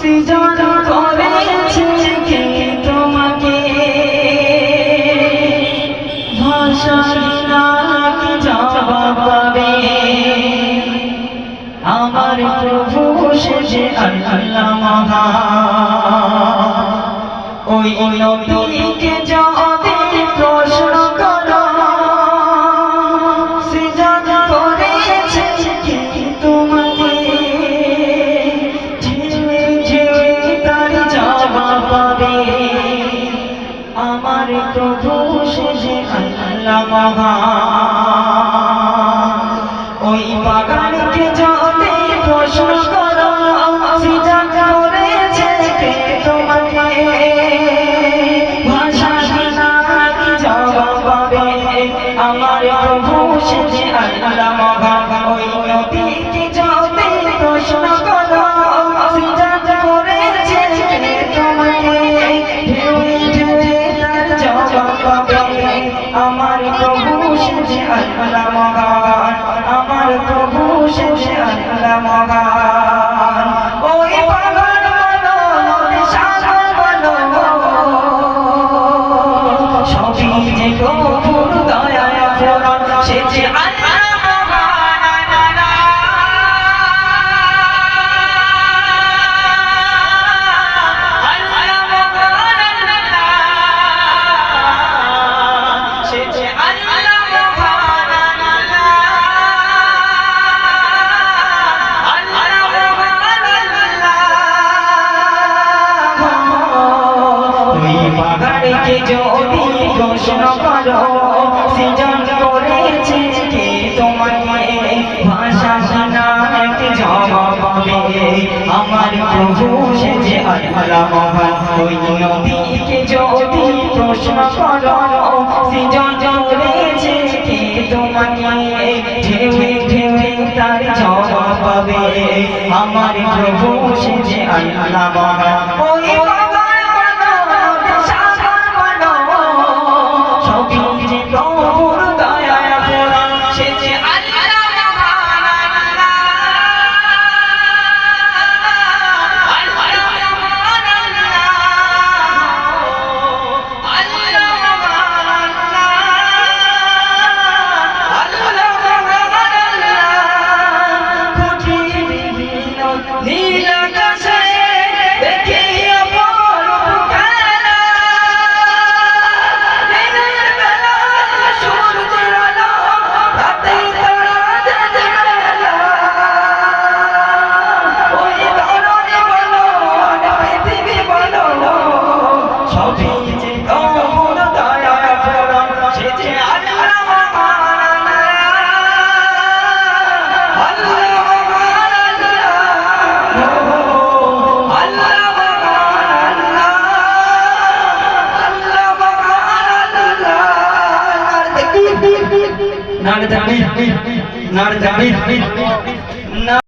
সৃজন করেছে কে তোমাকে? ভাষা না কি জবাব পাবে। আমার প্রভু সে আল্লাহ মহা। ওই নদীকে যদি আল্লাহ সে আল্লাহ মহান ওই পাগল বলো নদী সাগর বলো সবই যে প্রভুর দয়া ফোরন সে যে আল্লাহ সে যে যদি প্রশ্ন করো সৃজন করেছে কে তোমাকে? ভাষা শোনাক জবাব আমার প্রভু সে যে আল্লাহ যদি প্রশ্ন করো, সৃজন করেছে কে তোমাকে? ঢেউয়ে ঢেউয়ে তার জবাব আমার প্রভু সে যে আল্লাহ মহান নার তাকবীর নার তাকবীর